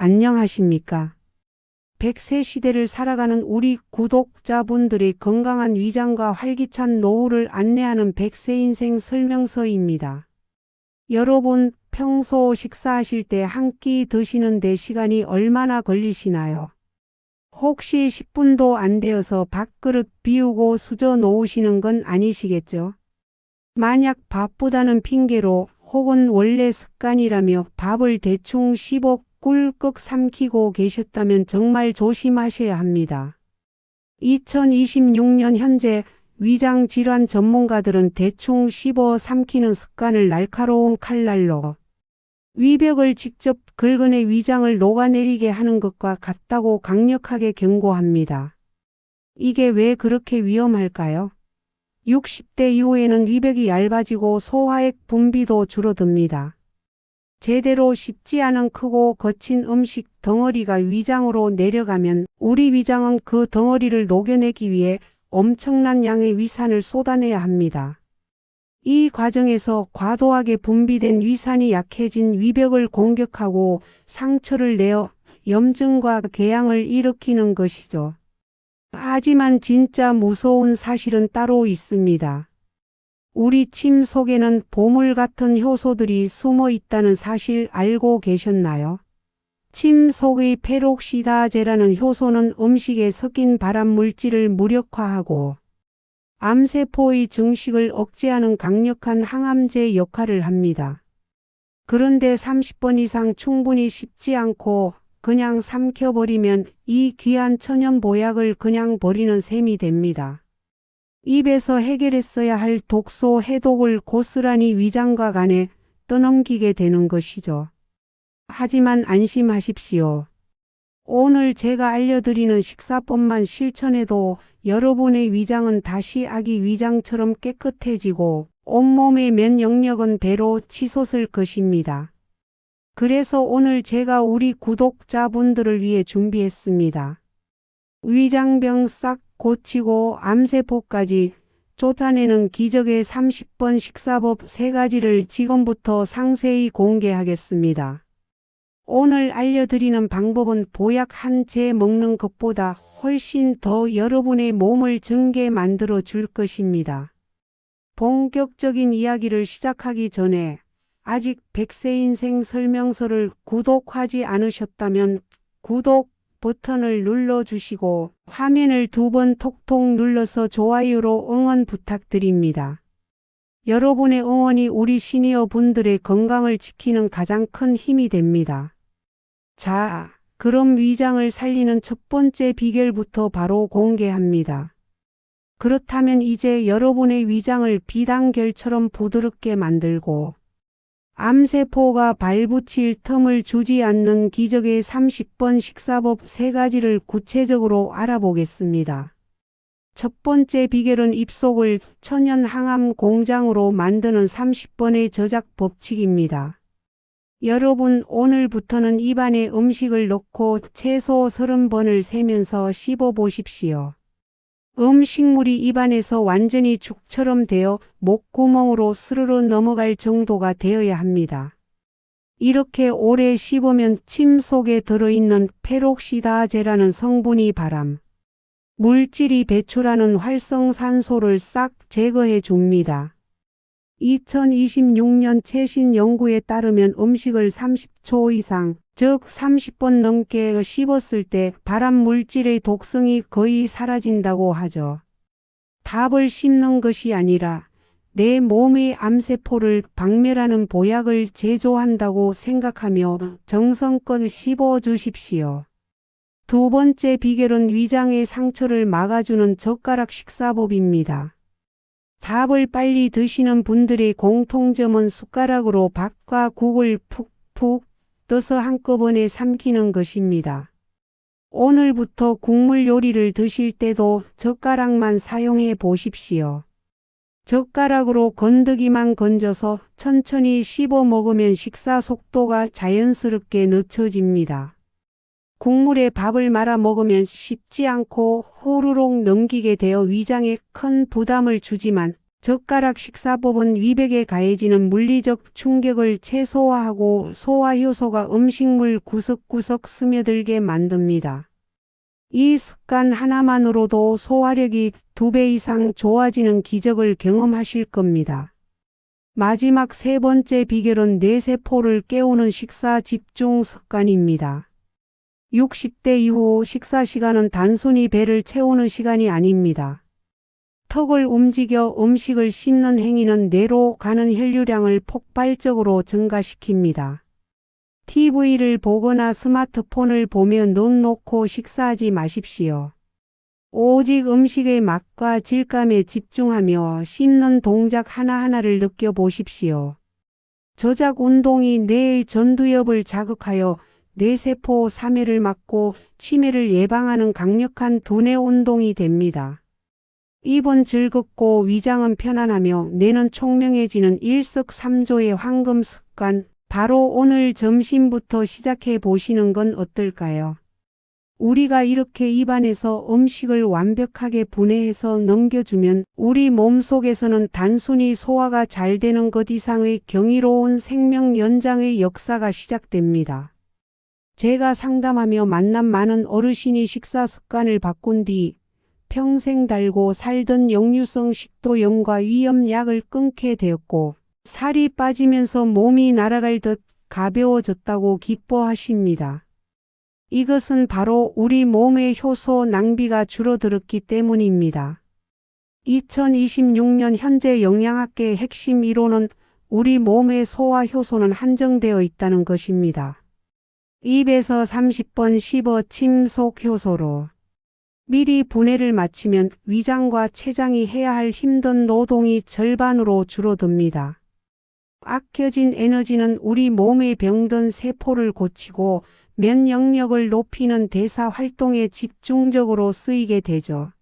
안녕하십니까. 100세 시대를 살아가는 우리 구독자분들의 건강한 위장과 활기찬 노후를 안내하는 100세 인생 설명서입니다. 여러분, 평소 식사하실 때 한 끼 드시는데 시간이 얼마나 걸리시나요? 혹시 10분도 안 되어서 밥그릇 비우고 수저 놓으시는 건 아니시겠죠? 만약 바쁘다는 핑계로 혹은 원래 습관이라며 밥을 대충 씹어 꿀꺽 삼키고 계셨다면 정말 조심하셔야 합니다. 2026년 현재 위장 질환 전문가들은 대충 씹어 삼키는 습관을 날카로운 칼날로 위벽을 직접 긁어내 위장을 녹아내리게 하는 것과 같다고 강력하게 경고합니다. 이게 왜 그렇게 위험할까요? 60대 이후에는 위벽이 얇아지고 소화액 분비도 줄어듭니다. 제대로 씹지 않은 크고 거친 음식 덩어리가 위장으로 내려가면 우리 위장은 그 덩어리를 녹여내기 위해 엄청난 양의 위산을 쏟아내야 합니다. 이 과정에서 과도하게 분비된 위산이 약해진 위벽을 공격하고 상처를 내어 염증과 궤양을 일으키는 것이죠. 하지만 진짜 무서운 사실은 따로 있습니다. 우리 침 속에는 보물 같은 효소들이 숨어 있다는 사실 알고 계셨나요? 침 속의 페록시다제라는 효소는 음식에 섞인 발암 물질을 무력화하고 암세포의 증식을 억제하는 강력한 항암제 역할을 합니다. 그런데 30번 이상 충분히 씹지 않고 그냥 삼켜버리면 이 귀한 천연 보약을 그냥 버리는 셈이 됩니다. 입에서 해결했어야 할 독소 해독을 고스란히 위장과 간에 떠넘기게 되는 것이죠. 하지만 안심하십시오. 오늘 제가 알려드리는 식사법만 실천해도 여러분의 위장은 다시 아기 위장처럼 깨끗해지고 온몸의 면역력은 배로 치솟을 것입니다. 그래서 오늘 제가 우리 구독자분들을 위해 준비했습니다. 위장병 싹 고치고 암세포까지 쫓아내는 기적의 30번 식사법 3가지를 지금부터 상세히 공개하겠습니다. 오늘 알려드리는 방법은 보약 한 채 먹는 것보다 훨씬 더 여러분의 몸을 정게 만들어 줄 것입니다. 본격적인 이야기를 시작하기 전에 아직 100세 인생 설명서를 구독하지 않으셨다면 구독 버튼을 눌러주시고 화면을 두 번 톡톡 눌러서 좋아요로 응원 부탁드립니다. 여러분의 응원이 우리 시니어 분들의 건강을 지키는 가장 큰 힘이 됩니다. 자, 그럼 위장을 살리는 첫 번째 비결부터 바로 공개합니다. 그렇다면 이제 여러분의 위장을 비단결처럼 부드럽게 만들고 암세포가 발붙일 틈을 주지 않는 기적의 30번 식사법 3가지를 구체적으로 알아보겠습니다. 첫 번째 비결은 입속을 천연 항암 공장으로 만드는 30번의 저작 법칙입니다. 여러분 오늘부터는 입안에 음식을 넣고 최소 30번을 세면서 씹어 보십시오. 음식물이 입안에서 완전히 죽처럼 되어 목구멍으로 스르르 넘어갈 정도가 되어야 합니다. 이렇게 오래 씹으면 침 속에 들어있는 페록시다제라는 성분이 바람, 물질이 배출하는 활성산소를 싹 제거해 줍니다. 2026년 최신 연구에 따르면 음식을 30초 이상, 즉 30번 넘게 씹었을 때 발암 물질의 독성이 거의 사라진다고 하죠. 답을 씹는 것이 아니라 내 몸의 암세포를 박멸하는 보약을 제조한다고 생각하며 정성껏 씹어 주십시오. 두 번째 비결은 위장의 상처를 막아주는 젓가락 식사법입니다. 밥을 빨리 드시는 분들의 공통점은 숟가락으로 밥과 국을 푹푹 떠서 한꺼번에 삼키는 것입니다. 오늘부터 국물 요리를 드실 때도 젓가락만 사용해 보십시오. 젓가락으로 건더기만 건져서 천천히 씹어 먹으면 식사 속도가 자연스럽게 늦춰집니다. 국물에 밥을 말아 먹으면 쉽지 않고 호루록 넘기게 되어 위장에 큰 부담을 주지만 젓가락 식사법은 위백에 가해지는 물리적 충격을 최소화하고 소화 효소가 음식물 구석구석 스며들게 만듭니다. 이 습관 하나만으로도 소화력이 두 배 이상 좋아지는 기적을 경험하실 겁니다. 마지막 세 번째 비결은 뇌세포를 깨우는 식사 집중 습관입니다. 60대 이후 식사 시간은 단순히 배를 채우는 시간이 아닙니다. 턱을 움직여 음식을 씹는 행위는 뇌로 가는 혈류량을 폭발적으로 증가시킵니다. TV를 보거나 스마트폰을 보며 눈 놓고 식사하지 마십시오. 오직 음식의 맛과 질감에 집중하며 씹는 동작 하나하나를 느껴보십시오. 저작 운동이 뇌의 전두엽을 자극하여 뇌세포 사멸을 막고 치매를 예방하는 강력한 두뇌 운동이 됩니다. 입은 즐겁고 위장은 편안하며 뇌는 총명해지는 일석삼조의 황금 습관, 바로 오늘 점심부터 시작해 보시는 건 어떨까요? 우리가 이렇게 입안에서 음식을 완벽하게 분해해서 넘겨주면 우리 몸 속에서는 단순히 소화가 잘 되는 것 이상의 경이로운 생명 연장의 역사가 시작됩니다. 제가 상담하며 만난 많은 어르신이 식사 습관을 바꾼 뒤 평생 달고 살던 역류성 식도염과 위염약을 끊게 되었고 살이 빠지면서 몸이 날아갈 듯 가벼워졌다고 기뻐하십니다. 이것은 바로 우리 몸의 효소 낭비가 줄어들었기 때문입니다. 2026년 현재 영양학계의 핵심 이론은 우리 몸의 소화 효소는 한정되어 있다는 것입니다. 입에서 30번 씹어 침속 효소로 미리 분해를 마치면 위장과 췌장이 해야 할 힘든 노동이 절반으로 줄어듭니다. 아껴진 에너지는 우리 몸의 병든 세포를 고치고 면역력을 높이는 대사 활동에 집중적으로 쓰이게 되죠.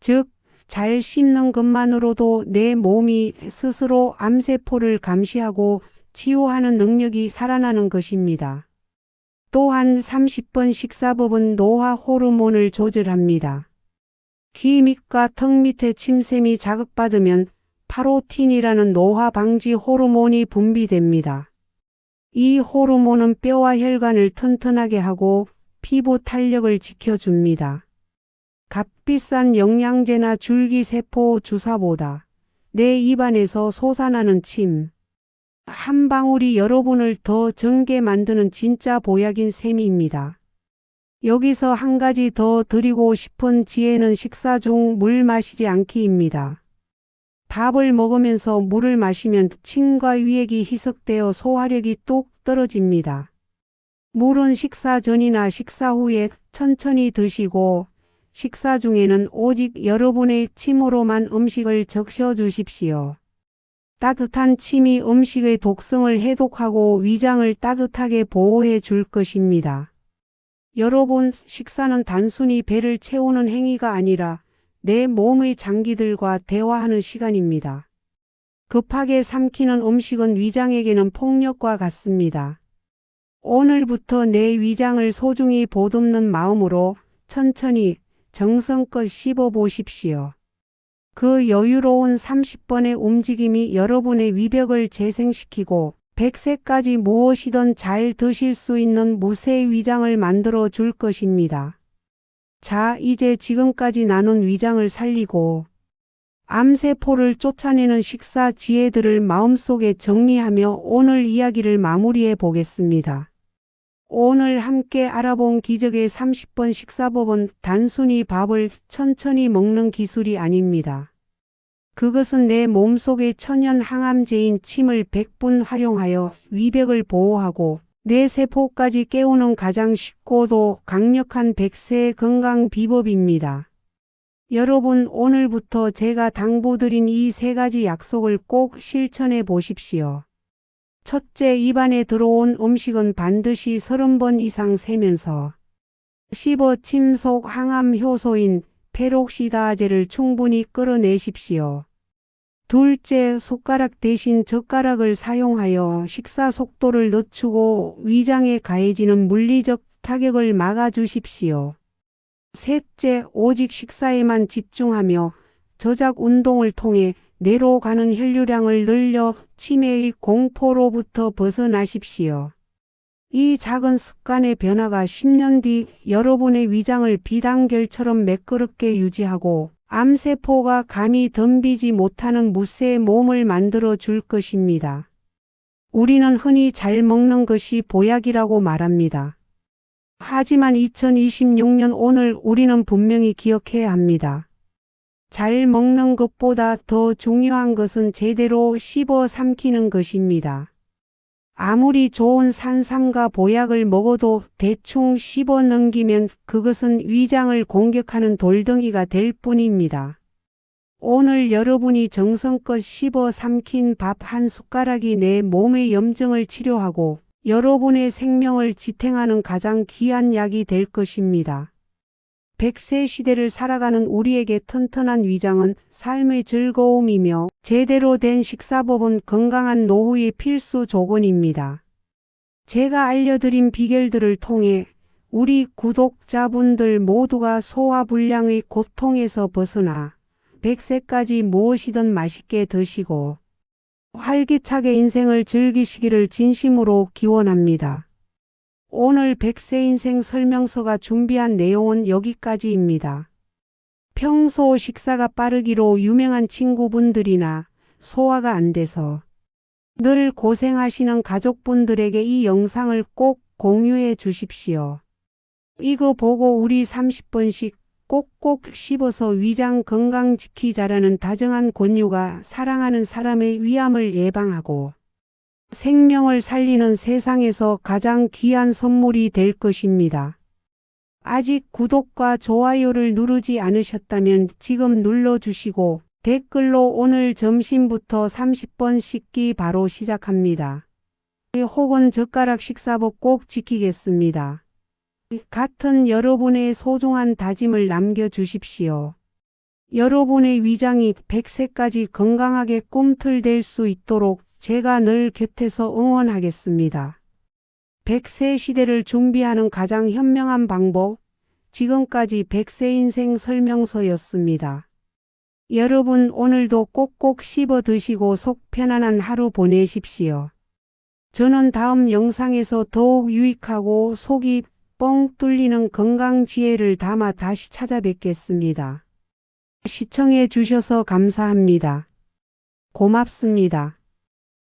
즉, 잘 씹는 것만으로도 내 몸이 스스로 암세포를 감시하고 치유하는 능력이 살아나는 것입니다. 또한 30번 식사법은 노화 호르몬을 조절합니다. 귀 밑과 턱 밑에 침샘이 자극받으면 파로틴이라는 노화 방지 호르몬이 분비됩니다. 이 호르몬은 뼈와 혈관을 튼튼하게 하고 피부 탄력을 지켜줍니다. 값비싼 영양제나 줄기세포 주사보다 내 입안에서 솟아나는 침, 한 방울이 여러분을 더 정게 만드는 진짜 보약인 셈입니다. 여기서 한 가지 더 드리고 싶은 지혜는 식사 중 물 마시지 않기입니다. 밥을 먹으면서 물을 마시면 침과 위액이 희석되어 소화력이 뚝 떨어집니다. 물은 식사 전이나 식사 후에 천천히 드시고 식사 중에는 오직 여러분의 침으로만 음식을 적셔 주십시오. 따뜻한 침이 음식의 독성을 해독하고 위장을 따뜻하게 보호해 줄 것입니다. 여러분, 식사는 단순히 배를 채우는 행위가 아니라 내 몸의 장기들과 대화하는 시간입니다. 급하게 삼키는 음식은 위장에게는 폭력과 같습니다. 오늘부터 내 위장을 소중히 보듬는 마음으로 천천히 정성껏 씹어 보십시오. 그 여유로운 30번의 움직임이 여러분의 위벽을 재생시키고 100세까지 무엇이든 잘 드실 수 있는 무쇠 위장을 만들어 줄 것입니다. 자, 이제 지금까지 나눈 위장을 살리고 암세포를 쫓아내는 식사 지혜들을 마음속에 정리하며 오늘 이야기를 마무리해 보겠습니다. 오늘 함께 알아본 기적의 30번 식사법은 단순히 밥을 천천히 먹는 기술이 아닙니다. 그것은 내 몸속의 천연 항암제인 침을 100분 활용하여 위벽을 보호하고 내 세포까지 깨우는 가장 쉽고도 강력한 백세 건강 비법입니다. 여러분 오늘부터 제가 당부드린 이 세 가지 약속을 꼭 실천해 보십시오. 첫째, 입안에 들어온 음식은 반드시 30번 이상 세면서 씹어 침속 항암 효소인 페록시다제를 충분히 끌어내십시오. 둘째, 숟가락 대신 젓가락을 사용하여 식사 속도를 늦추고 위장에 가해지는 물리적 타격을 막아주십시오. 셋째, 오직 식사에만 집중하며 저작 운동을 통해 뇌로 가는 혈류량을 늘려 치매의 공포로부터 벗어나십시오. 이 작은 습관의 변화가 10년 뒤 여러분의 위장을 비단결처럼 매끄럽게 유지하고 암세포가 감히 덤비지 못하는 무쇠의 몸을 만들어 줄 것입니다. 우리는 흔히 잘 먹는 것이 보약이라고 말합니다. 하지만 2026년 오늘 우리는 분명히 기억해야 합니다. 잘 먹는 것보다 더 중요한 것은 제대로 씹어 삼키는 것입니다. 아무리 좋은 산삼과 보약을 먹어도 대충 씹어 넘기면 그것은 위장을 공격하는 돌덩이가 될 뿐입니다. 오늘 여러분이 정성껏 씹어 삼킨 밥 한 숟가락이 내 몸의 염증을 치료하고 여러분의 생명을 지탱하는 가장 귀한 약이 될 것입니다. 100세 시대를 살아가는 우리에게 튼튼한 위장은 삶의 즐거움이며 제대로 된 식사법은 건강한 노후의 필수 조건입니다. 제가 알려드린 비결들을 통해 우리 구독자분들 모두가 소화불량의 고통에서 벗어나 100세까지 무엇이든 맛있게 드시고 활기차게 인생을 즐기시기를 진심으로 기원합니다. 오늘 100세 인생 설명서가 준비한 내용은 여기까지입니다. 평소 식사가 빠르기로 유명한 친구분들이나 소화가 안 돼서 늘 고생하시는 가족분들에게 이 영상을 꼭 공유해 주십시오. 이거 보고 우리 30번씩 꼭꼭 씹어서 위장 건강 지키자라는 다정한 권유가 사랑하는 사람의 위암을 예방하고 생명을 살리는 세상에서 가장 귀한 선물이 될 것입니다. 아직 구독과 좋아요를 누르지 않으셨다면 지금 눌러주시고 댓글로 오늘 점심부터 30번 씻기 바로 시작합니다. 혹은 젓가락 식사법 꼭 지키겠습니다. 같은 여러분의 소중한 다짐을 남겨주십시오. 여러분의 위장이 100세까지 건강하게 꿈틀댈 수 있도록 제가 늘 곁에서 응원하겠습니다. 100세 시대를 준비하는 가장 현명한 방법, 지금까지 100세 인생 설명서였습니다. 여러분 오늘도 꼭꼭 씹어 드시고 속 편안한 하루 보내십시오. 저는 다음 영상에서 더욱 유익하고 속이 뻥 뚫리는 건강 지혜를 담아 다시 찾아뵙겠습니다. 시청해 주셔서 감사합니다. 고맙습니다.